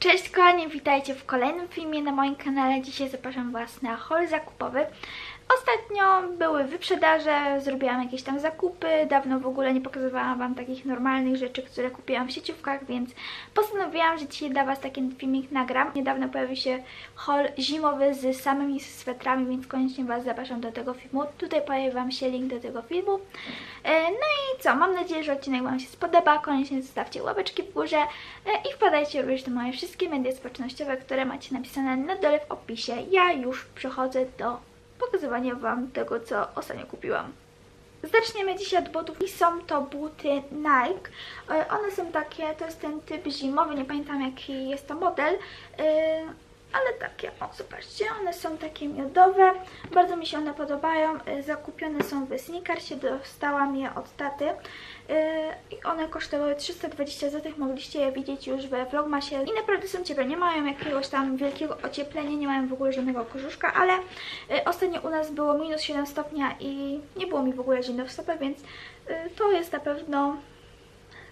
Cześć kochani, witajcie w kolejnym filmie na moim kanale. Dzisiaj zapraszam Was na haul zakupowy. Ostatnio były wyprzedaże, zrobiłam jakieś tam zakupy, dawno w ogóle nie pokazywałam Wam takich normalnych rzeczy, które kupiłam w sieciówkach, więc postanowiłam, że dzisiaj dla Was taki filmik nagram. Niedawno pojawił się haul zimowy z samymi swetrami, więc koniecznie Was zapraszam do tego filmu. Tutaj pojawi Wam się link do tego filmu. E, No i co, mam nadzieję, że odcinek Wam się spodoba. Koniecznie zostawcie łapeczki w górze e, i wpadajcie również do moje wszystkie media społecznościowe, które macie napisane na dole w opisie. Ja już przechodzę do pokazywania Wam tego, co ostatnio kupiłam. Zaczniemy dzisiaj od butów i są to buty Nike. E, One są takie, to jest ten typ zimowy, nie pamiętam jaki jest to model, e, ale takie, o zobaczcie, one są takie miodowe, bardzo mi się one podobają, E, zakupione są w Sneakersie, dostałam je od taty. E, i one kosztowały 320 zł, mogliście je widzieć już we Vlogmasie. I naprawdę są ciepłe, nie mają jakiegoś tam wielkiego ocieplenia, nie mają w ogóle żadnego kożuszka, ale e, ostatnio u nas było minus 7 stopnia i nie było mi w ogóle zimno w stopę, więc to jest na pewno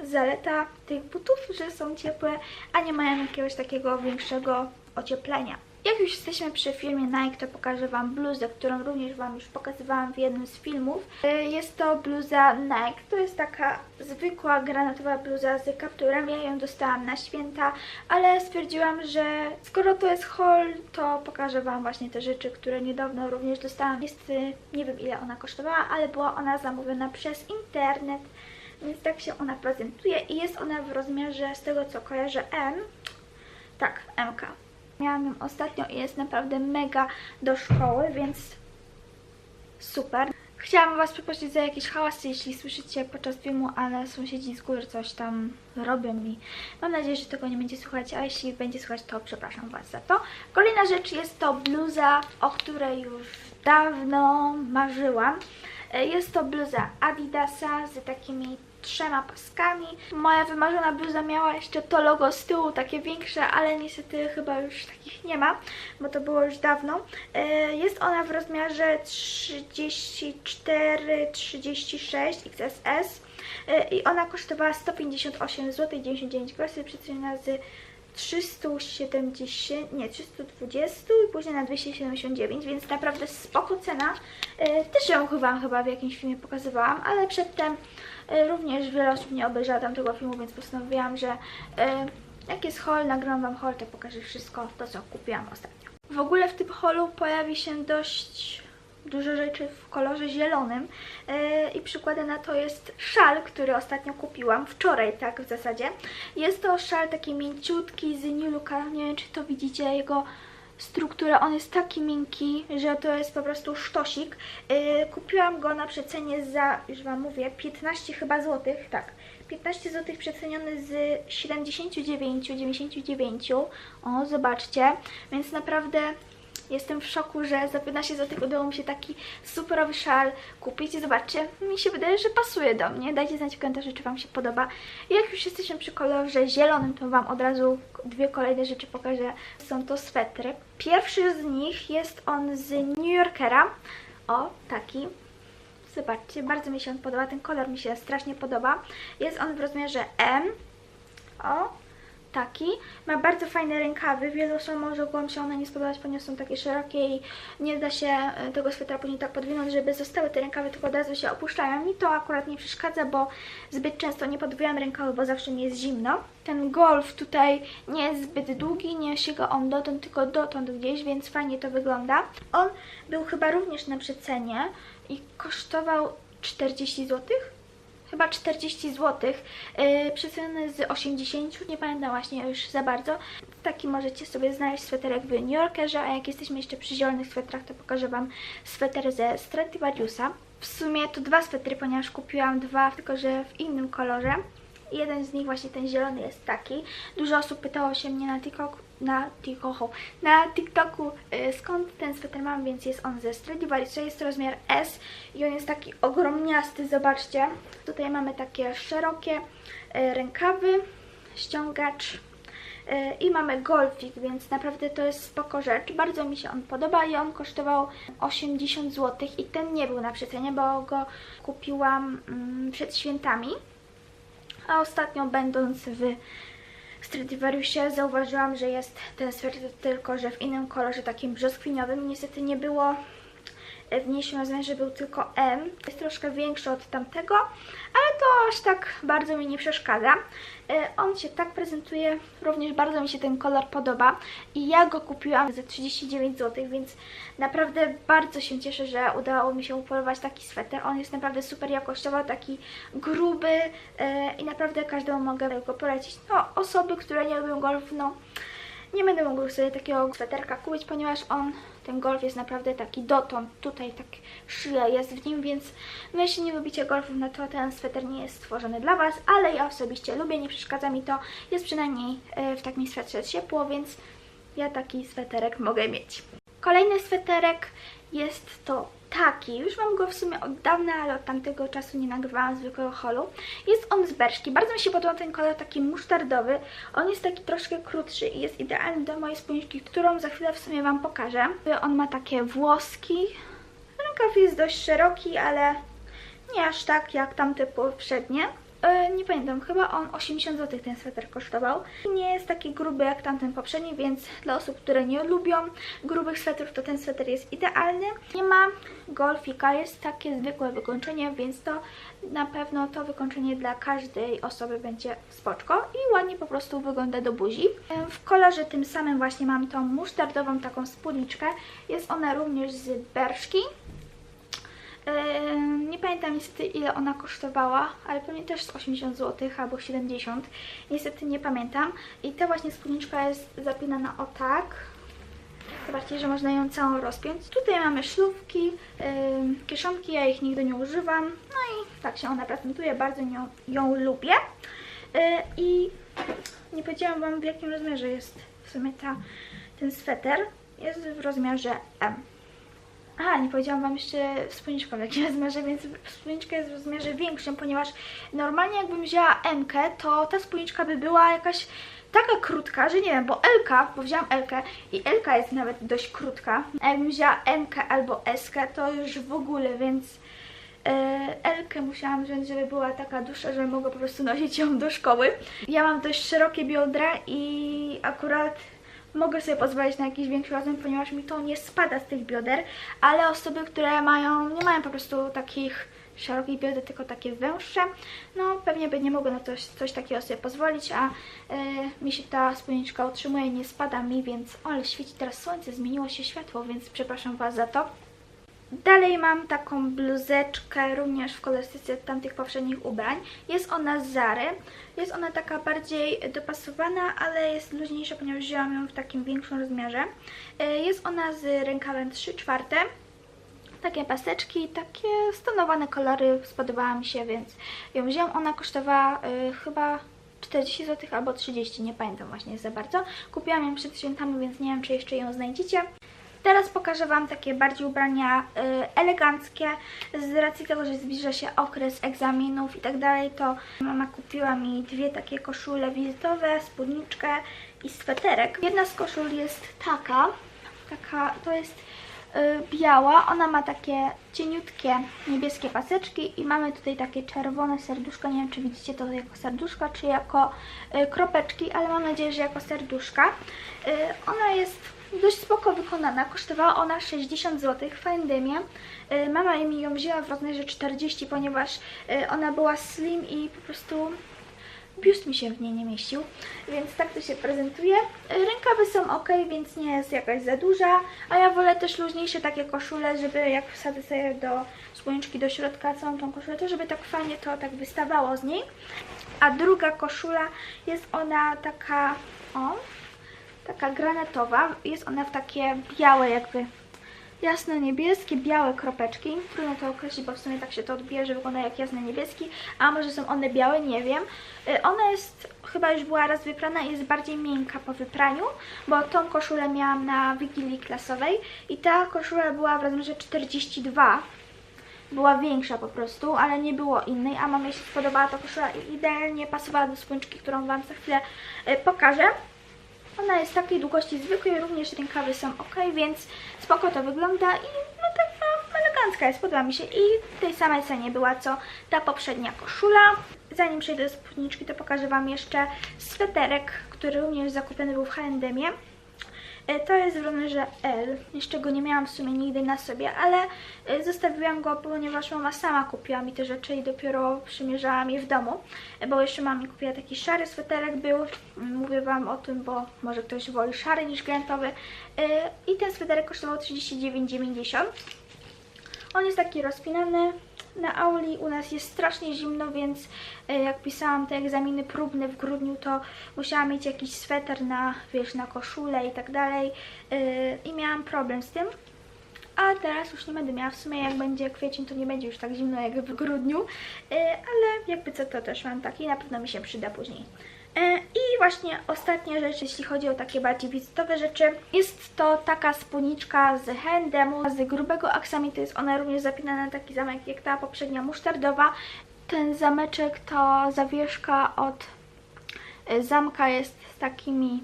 zaleta tych butów, że są ciepłe, a nie mają jakiegoś takiego większego ocieplenia. Jak już jesteśmy przy filmie Nike, to pokażę Wam bluzę, którą również Wam już pokazywałam w jednym z filmów. Y, Jest to bluza Nike, to jest taka zwykła granatowa bluza z kapturem. Ja ją dostałam na święta, ale stwierdziłam, że skoro to jest haul, to pokażę Wam właśnie te rzeczy, które niedawno również dostałam. Jest, y, nie wiem ile ona kosztowała, ale była ona zamówiona przez internet. Więc tak się ona prezentuje i jest ona w rozmiarze, z tego co kojarzę, M. Tak, MK. Miałam ją ostatnio i jest naprawdę mega do szkoły, więc super. Chciałam Was przeprosić za jakieś hałasy, jeśli słyszycie podczas filmu, ale sąsiedzi z góry coś tam robią mi. Mam nadzieję, że tego nie będzie słychać, a jeśli będzie słychać, to przepraszam Was za to. Kolejna rzecz jest to bluza, o której już dawno marzyłam. E, Jest to bluza Adidasa z takimi trzema paskami. Moja wymarzona bluza miała jeszcze to logo z tyłu, takie większe, ale niestety chyba już takich nie ma, bo to było już dawno. E, Jest ona w rozmiarze 34-36 XSS e, i ona kosztowała 158 zł 99 groszy, przeceniona z 370, nie 320 i później na 279, więc naprawdę spoko cena. E, Też ją chyba, chyba w jakimś filmie pokazywałam, ale przedtem e, również wiele osób nie obejrzała tamtego filmu, więc postanowiłam, że e, jak jest haul, nagram Wam haul, to pokażę wszystko to, co kupiłam ostatnio. W ogóle w tym haulu pojawi się dość dużo rzeczy w kolorze zielonym yy, i przykładem na to jest szal, który ostatnio kupiłam, wczoraj tak w zasadzie. Jest to szal taki mięciutki z New Looka, nie wiem czy to widzicie jego strukturę, on jest taki miękki, że to jest po prostu sztosik. Yy, kupiłam go na przecenie za, już Wam mówię, 15 chyba złotych, tak. 15 zł przeceniony z 79, 99. O, zobaczcie. Więc naprawdę Jestem w szoku, że za 15 zł udało mi się taki superowy szal kupić. I zobaczcie, mi się wydaje, że pasuje do mnie. Dajcie znać w komentarzu, czy Wam się podoba. Jak już jesteśmy przy kolorze zielonym, to Wam od razu dwie kolejne rzeczy pokażę. Są to swetry. Pierwszy z nich jest on z New Yorkera. O, taki. Zobaczcie, bardzo mi się on podoba. Ten kolor mi się strasznie podoba. Jest on w rozmiarze M. O, taki. Ma bardzo fajne rękawy. Wielu osobom może mogą się one nie spodobać, ponieważ są takie szerokie i nie da się e, tego swetra później tak podwinąć, żeby zostały te rękawy, tylko od razu się opuszczają. Mi to akurat nie przeszkadza, bo zbyt często nie podwijam rękawy, bo zawsze mi jest zimno. Ten golf tutaj nie jest zbyt długi, nie sięga on dotąd, tylko dotąd gdzieś, więc fajnie to wygląda. On był chyba również na przecenie i kosztował 40 złotych chyba 40 zł, yy, z 80, nie pamiętam właśnie już za bardzo. Taki możecie sobie znaleźć sweterek w New Yorkerze, a jak jesteśmy jeszcze przy zielonych swetrach, to pokażę Wam sweter ze Stradivariusa. W sumie to dwa swetry, ponieważ kupiłam dwa, tylko że w innym kolorze. Jeden z nich, właśnie ten zielony jest taki. Dużo osób pytało się mnie na TikTok, na TikToku, na TikToku y, skąd ten sweter mam, więc jest on ze Stradivariusa, jest rozmiar S i on jest taki ogromniasty, zobaczcie. Tutaj mamy takie szerokie y, rękawy, ściągacz y, i mamy golfik, więc naprawdę to jest spoko rzecz. Bardzo mi się on podoba i on kosztował 80 zł i ten nie był na przecenie, bo go kupiłam mm, przed świętami. A ostatnio będąc w Stradivariusie zauważyłam, że jest ten sweter tylko, że w innym kolorze takim brzoskwiniowym. Niestety nie było w mniejszym rozmiarze był tylko M. Jest troszkę większy od tamtego, ale to aż tak bardzo mi nie przeszkadza. E, On się tak prezentuje, również bardzo mi się ten kolor podoba i ja go kupiłam za 39 zł, więc naprawdę bardzo się cieszę, że udało mi się upolować taki sweter. On jest naprawdę super jakościowo, taki gruby e, i naprawdę każdemu mogę go polecić. No, osoby, które nie lubią golf, no nie będę mogła sobie takiego sweterka kupić, ponieważ on, ten golf jest naprawdę taki dotąd, tutaj tak szyja jest w nim, więc no jeśli nie lubicie golfów, no to ten sweter nie jest stworzony dla Was, ale ja osobiście lubię, nie przeszkadza mi to, jest przynajmniej e, w takim swetrze ciepło, więc ja taki sweterek mogę mieć. Kolejny sweterek jest to taki, już mam go w sumie od dawna, ale od tamtego czasu nie nagrywałam zwykłego holu. Jest on z Berszki, bardzo mi się podoba ten kolor taki musztardowy. On jest taki troszkę krótszy i jest idealny do mojej spódniczki, którą za chwilę w sumie Wam pokażę. On ma takie włoski, rękaw jest dość szeroki, ale nie aż tak jak tamte poprzednie. E, nie pamiętam, chyba on 80 zł ten sweter kosztował. Nie jest taki gruby jak tamten poprzedni, więc dla osób, które nie lubią grubych swetrów, to ten sweter jest idealny. Nie ma golfika, jest takie zwykłe wykończenie, więc to na pewno to wykończenie dla każdej osoby będzie spoczko i ładnie po prostu wygląda do buzi. E, W kolorze tym samym właśnie mam tą musztardową taką spódniczkę. Jest ona również z Berszki. Nie pamiętam niestety ile ona kosztowała, ale pewnie też z 80 zł albo 70. Niestety nie pamiętam. I ta właśnie spódniczka jest zapinana o tak. Zobaczcie, że można ją całą rozpiąć. Tutaj mamy szlufki, ym, kieszonki, ja ich nigdy nie używam. No i tak się ona prezentuje, bardzo ją, ją lubię. Yy, I nie powiedziałam Wam w jakim rozmiarze jest w sumie ta, ten sweter. Jest w rozmiarze M. Aha, nie powiedziałam Wam jeszcze spódniczka w jakim rozmiarze, więc spódniczka jest w rozmiarze większym, ponieważ normalnie jakbym wzięła M, to ta spódniczka by była jakaś taka krótka, że nie wiem, bo L, bo wzięłam L i L jest nawet dość krótka, a jakbym wzięła M albo S, to już w ogóle, więc Elkę musiałam wziąć, żeby była taka dłuższa, żeby mogła po prostu nosić ją do szkoły. Ja mam dość szerokie biodra i akurat mogę sobie pozwolić na jakiś większy rozmiar, ponieważ mi to nie spada z tych bioder, ale osoby, które mają, nie mają po prostu takich szerokich bioder, tylko takie węższe, no pewnie by nie mogły na coś, coś takiego sobie pozwolić, a y, mi się ta spódniczka utrzymuje, nie spada mi, więc ale świeci teraz słońce, zmieniło się światło, więc przepraszam Was za to. Dalej mam taką bluzeczkę również w kolorystyce tamtych poprzednich ubrań. Jest ona z Zary. Jest ona taka bardziej dopasowana, ale jest luźniejsza, ponieważ wzięłam ją w takim większym rozmiarze. E, Jest ona z rękawem 3 czwarte. Takie paseczki, takie stonowane kolory spodobała mi się, więc ją wzięłam. Ona kosztowała y, chyba 40 zł albo 30, nie pamiętam właśnie za bardzo. Kupiłam ją przed świętami, więc nie wiem, czy jeszcze ją znajdziecie. Teraz pokażę Wam takie bardziej ubrania y, eleganckie. Z racji tego, że zbliża się okres egzaminów i tak dalej, to mama kupiła mi dwie takie koszule wizytowe, spódniczkę i sweterek. Jedna z koszul jest taka, taka to jest y, biała, ona ma takie cieniutkie niebieskie paseczki i mamy tutaj takie czerwone serduszko, nie wiem czy widzicie to jako serduszka, czy jako y, kropeczki, ale mam nadzieję, że jako serduszka. Ona jest dość spoko wykonana, kosztowała ona 60 zł w. Y, Mama mi ją wzięła w rozmiarze 40, ponieważ y, ona była slim i po prostu biust mi się w niej nie mieścił, więc tak to się prezentuje. Y, Rękawy są ok, więc nie jest jakaś za duża, a ja wolę też luźniejsze takie koszule, żeby jak wsadzę sobie do spódniczki do środka całą tą koszulę, to żeby tak fajnie to tak wystawało z niej. A druga koszula jest ona taka, o, taka granatowa. Jest ona w takie białe jakby jasno-niebieskie, białe kropeczki. Trudno to określić, bo w sumie tak się to odbija, że wygląda jak jasno-niebieski, a może są one białe, nie wiem. Y, Ona jest, chyba już była raz wyprana i jest bardziej miękka po wypraniu, bo tą koszulę miałam na Wigilii klasowej i ta koszula była w rozmiarze 42 była większa po prostu, ale nie było innej, a mamie się spodobała ta koszula i idealnie pasowała do spódniczki, którą Wam za chwilę y, pokażę. Ona jest takiej długości zwykłej, również rękawy są ok, więc spoko to wygląda i no taka elegancka jest, podoba mi się i w tej samej cenie była co ta poprzednia koszula. Zanim przejdę do spódniczki, to pokażę Wam jeszcze sweterek, który również zakupiony był w H&M-ie. E, To jest w rozmiarze L. Jeszcze go nie miałam w sumie nigdy na sobie, ale e, zostawiłam go, ponieważ mama sama kupiła mi te rzeczy i dopiero przymierzałam je w domu. E, Bo jeszcze mama mi kupiła taki szary sweterek był. Mm, Mówię Wam o tym, bo może ktoś woli szary niż grantowy. E, I ten sweterek kosztował 39,90. On jest taki rozpinany. Na auli u nas jest strasznie zimno, więc e, jak pisałam te egzaminy próbne w grudniu, to musiałam mieć jakiś sweter na, wiesz, na koszulę i tak dalej. E, I miałam problem z tym. A teraz już nie będę miała. W sumie jak będzie kwiecień, to nie będzie już tak zimno jak w grudniu. E, Ale jakby co, to też mam taki. Na pewno mi się przyda później. E, I właśnie ostatnia rzecz, jeśli chodzi o takie bardziej wizytowe rzeczy, jest to taka spódniczka z H&M, z grubego aksamitu. Jest ona również zapinana na taki zamek jak ta poprzednia musztardowa. Ten zameczek to zawieszka od e, zamka jest z takimi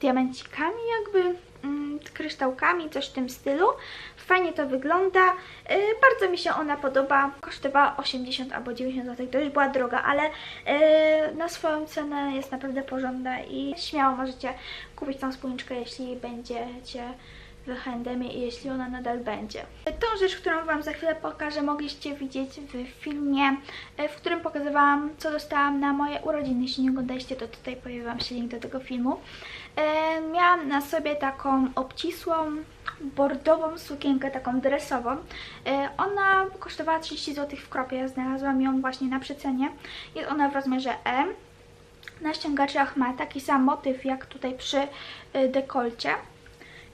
diamencikami jakby, mm, kryształkami, coś w tym stylu. Fajnie to wygląda, e, bardzo mi się ona podoba, kosztowała 80 albo 90 zł, to już była droga, ale e, na swoją cenę jest naprawdę porządna i śmiało możecie kupić tą spódniczkę, jeśli będziecie H&M i jeśli ona nadal będzie. Tą rzecz, którą Wam za chwilę pokażę, mogliście widzieć w filmie, e, w którym pokazywałam, co dostałam na moje urodziny. Jeśli nie oglądaliście, to tutaj pojawi Wam się link do tego filmu. E, miałam na sobie taką obcisłą, bordową sukienkę, taką dresową. E, ona kosztowała 30 zł w kropie, ja znalazłam ją właśnie na przecenie. Jest ona w rozmiarze M. Na ściągaczach ma taki sam motyw jak tutaj przy dekolcie.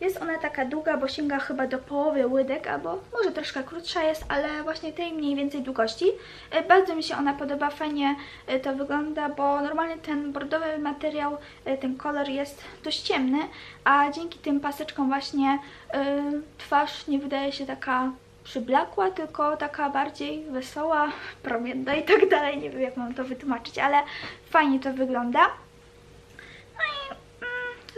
Jest ona taka długa, bo sięga chyba do połowy łydek, albo może troszkę krótsza jest, ale właśnie tej mniej więcej długości. E, Bardzo mi się ona podoba, fajnie e, to wygląda, bo normalnie ten bordowy materiał, e, ten kolor jest dość ciemny, a dzięki tym paseczkom właśnie twarz nie wydaje się taka przyblakła, tylko taka bardziej wesoła, promienna i tak dalej. Nie wiem jak mam to wytłumaczyć, ale fajnie to wygląda.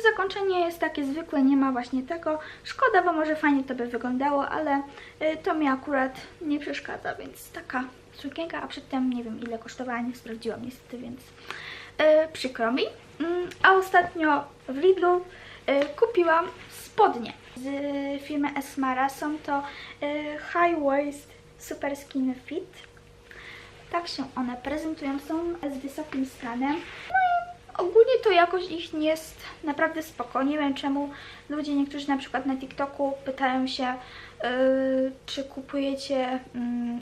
Zakończenie jest takie zwykłe, nie ma właśnie tego. Szkoda, bo może fajnie to by wyglądało, ale y, to mi akurat nie przeszkadza, więc taka sukienka, a przedtem nie wiem ile kosztowała, nie sprawdziłam niestety, więc y, przykro mi. Mm, a ostatnio w Lidlu y, kupiłam spodnie z firmy Esmara. Są to y, High Waist Super Skin Fit. Tak się one prezentują, są z wysokim stanem. No ogólnie to jakoś ich nie jest naprawdę spoko. Nie wiem czemu ludzie, niektórzy na przykład na TikToku pytają się, yy, czy kupujecie mm,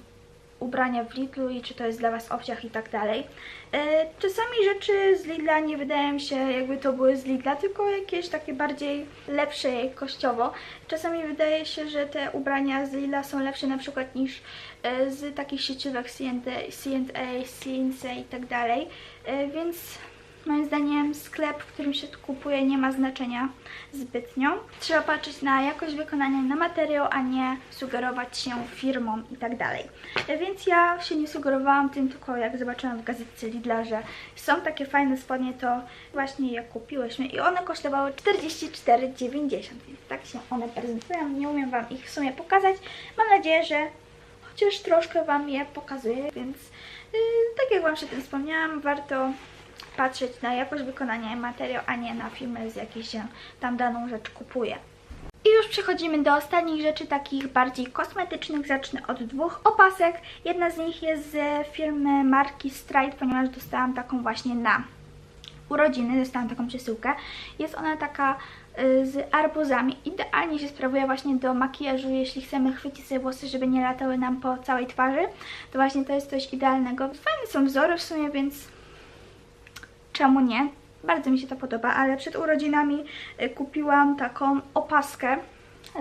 ubrania w Lidlu i czy to jest dla Was obciach i tak dalej. Yy, Czasami rzeczy z Lidla nie wydają się jakby to były z Lidla, tylko jakieś takie bardziej lepsze jakościowo. Czasami wydaje się, że te ubrania z Lidla są lepsze na przykład niż e, z takich sieciówek C&A, C&A, i tak dalej, E, więc moim zdaniem sklep, w którym się kupuje nie ma znaczenia zbytnio. Trzeba patrzeć na jakość wykonania, na materiał, a nie sugerować się firmą i tak dalej. E, Więc ja się nie sugerowałam tym, tylko jak zobaczyłam w gazetce Lidla, że są takie fajne spodnie, to właśnie je kupiłyśmy i one kosztowały 44,90, więc tak się one prezentują. Nie umiem Wam ich w sumie pokazać. Mam nadzieję, że chociaż troszkę Wam je pokazuję, więc yy, tak jak Wam przedtem wspomniałam, warto patrzeć na jakość wykonania i materiał, a nie na filmy, z jakich się tam daną rzecz kupuje. I już przechodzimy do ostatnich rzeczy, takich bardziej kosmetycznych. Zacznę od dwóch opasek. Jedna z nich jest z firmy marki Stride, ponieważ dostałam taką właśnie na urodziny, dostałam taką przesyłkę. Jest ona taka y, z arbuzami. Idealnie się sprawuje właśnie do makijażu, jeśli chcemy chwycić sobie włosy, żeby nie latały nam po całej twarzy. To właśnie to jest coś idealnego. Fajne są wzory w sumie, więc czemu nie? Bardzo mi się to podoba, ale przed urodzinami y, kupiłam taką opaskę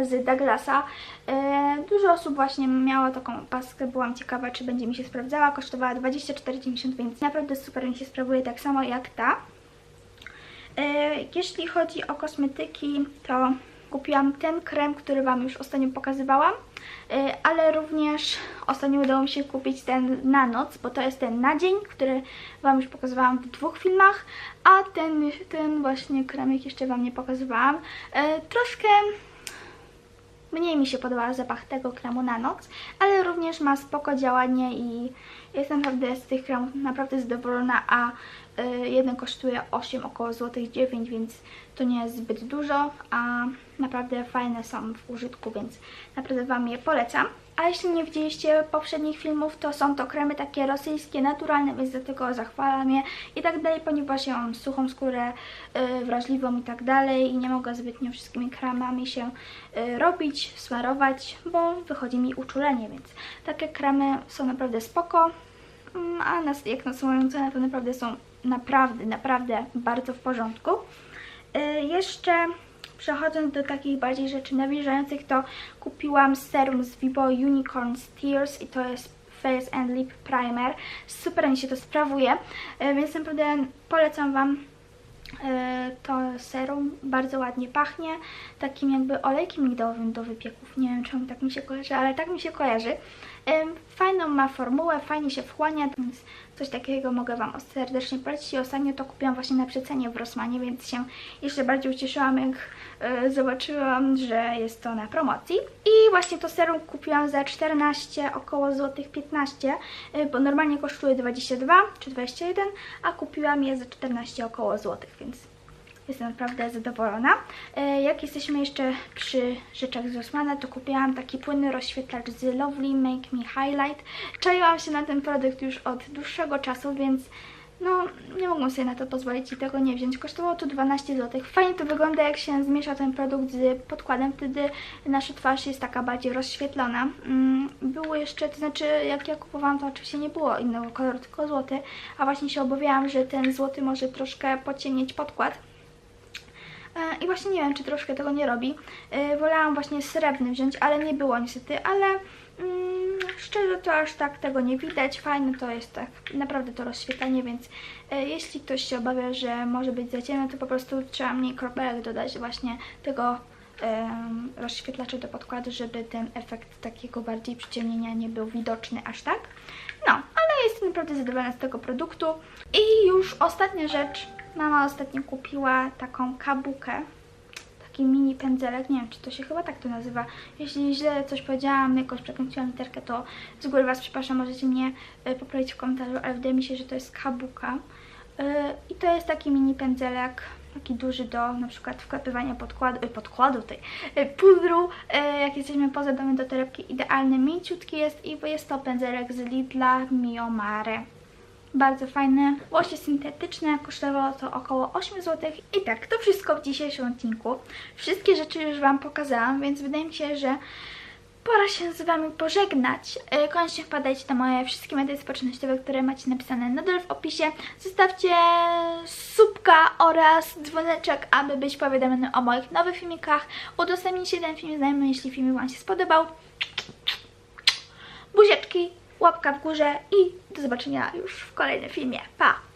z Douglasa. Y, Dużo osób właśnie miało taką opaskę, byłam ciekawa, czy będzie mi się sprawdzała. Kosztowała 24,90, więc naprawdę super mi się sprawuje, tak samo jak ta. Y, Jeśli chodzi o kosmetyki, to kupiłam ten krem, który Wam już ostatnio pokazywałam, y, ale również ostatnio udało mi się kupić ten na noc, bo to jest ten na dzień, który Wam już pokazywałam w dwóch filmach, a ten, ten właśnie kremik jeszcze Wam nie pokazywałam. Y, Troszkę mniej mi się podoba zapach tego kremu na noc, ale również ma spoko działanie i jestem naprawdę z tych kremów naprawdę zadowolona, a y, jeden kosztuje 8 około złotych 9, więc to nie jest zbyt dużo, a naprawdę fajne są w użytku, więc naprawdę Wam je polecam. A jeśli nie widzieliście poprzednich filmów, to są to kremy takie rosyjskie, naturalne, więc dlatego zachwalam je i tak dalej, ponieważ ja mam suchą skórę, y, wrażliwą i tak dalej i nie mogę zbytnio wszystkimi kremami się y, robić, smarować, bo wychodzi mi uczulenie, więc takie kremy są naprawdę spoko, Mm, a nas, jak na swoją cenę to naprawdę są naprawdę, naprawdę bardzo w porządku. Y, jeszcze przechodząc do takich bardziej rzeczy nawilżających, to kupiłam serum z Vivo Unicorn Tears i to jest Face and Lip Primer. Super mi się to sprawuje, y, więc naprawdę polecam Wam y, to serum. Bardzo ładnie pachnie, takim jakby olejkiem migdałowym do wypieków. Nie wiem czemu tak mi się kojarzy, ale tak mi się kojarzy. Fajną ma formułę, fajnie się wchłania, więc coś takiego mogę Wam serdecznie polecić. I ostatnio to kupiłam właśnie na przecenie w Rossmanie, więc się jeszcze bardziej ucieszyłam, jak y, zobaczyłam, że jest to na promocji. I właśnie to serum kupiłam za 14, około złotych 15, y, bo normalnie kosztuje 22 czy 21, a kupiłam je za 14 około złotych, więc Jestem naprawdę zadowolona. E, Jak jesteśmy jeszcze przy rzeczach z to kupiłam taki płynny rozświetlacz z Lovely Make Me Highlight. Czaiłam się na ten produkt już od dłuższego czasu, więc no nie mogłam sobie na to pozwolić i tego nie wziąć. Kosztowało to 12 zł. Fajnie to wygląda, jak się zmiesza ten produkt z podkładem, wtedy nasza twarz jest taka bardziej rozświetlona. Mm, Było jeszcze, to znaczy jak ja kupowałam, to oczywiście nie było innego koloru, tylko złoty, a właśnie się obawiałam, że ten złoty może troszkę pociemnieć podkład. E, I właśnie nie wiem, czy troszkę tego nie robi. E, Wolałam właśnie srebrny wziąć, ale nie było niestety, ale mm, szczerze to aż tak tego nie widać. Fajne to jest tak naprawdę to rozświetlenie, więc e, jeśli ktoś się obawia, że może być za ciemno, to po prostu trzeba mniej kropelek dodać właśnie tego rozświetlacza do podkładu, żeby ten efekt takiego bardziej przyciemnienia nie był widoczny aż tak. No, ale jestem naprawdę zadowolona z tego produktu. I już ostatnia rzecz. Mama ostatnio kupiła taką kabukę. Taki mini pędzelek. Nie wiem, czy to się chyba tak to nazywa. Jeśli źle coś powiedziałam, jakoś przekręciłam literkę, to z góry Was przepraszam. Możecie mnie y, poprawić w komentarzu, ale wydaje mi się, że to jest kabuka. Y, I to jest taki mini pędzelek, taki duży do na przykład wklepywania podkładu, y, podkładu tej, pudru, jak jesteśmy poza domem do torebki, idealny, mięciutki jest i jest to pędzelek z Lidla Mio Mare. Bardzo fajne, włosie syntetyczne, kosztowało to około 8 zł. I tak, to wszystko w dzisiejszym odcinku. Wszystkie rzeczy już Wam pokazałam, więc wydaje mi się, że pora się z Wami pożegnać. E, Koniecznie wpadajcie na moje wszystkie media społecznościowe, które macie napisane na dole w opisie. Zostawcie subka oraz dzwoneczek, aby być powiadomiony o moich nowych filmikach. Udostępnijcie ten film znajomym, jeśli film Wam się spodobał. Buzieczki, łapka w górze i do zobaczenia już w kolejnym filmie. Pa!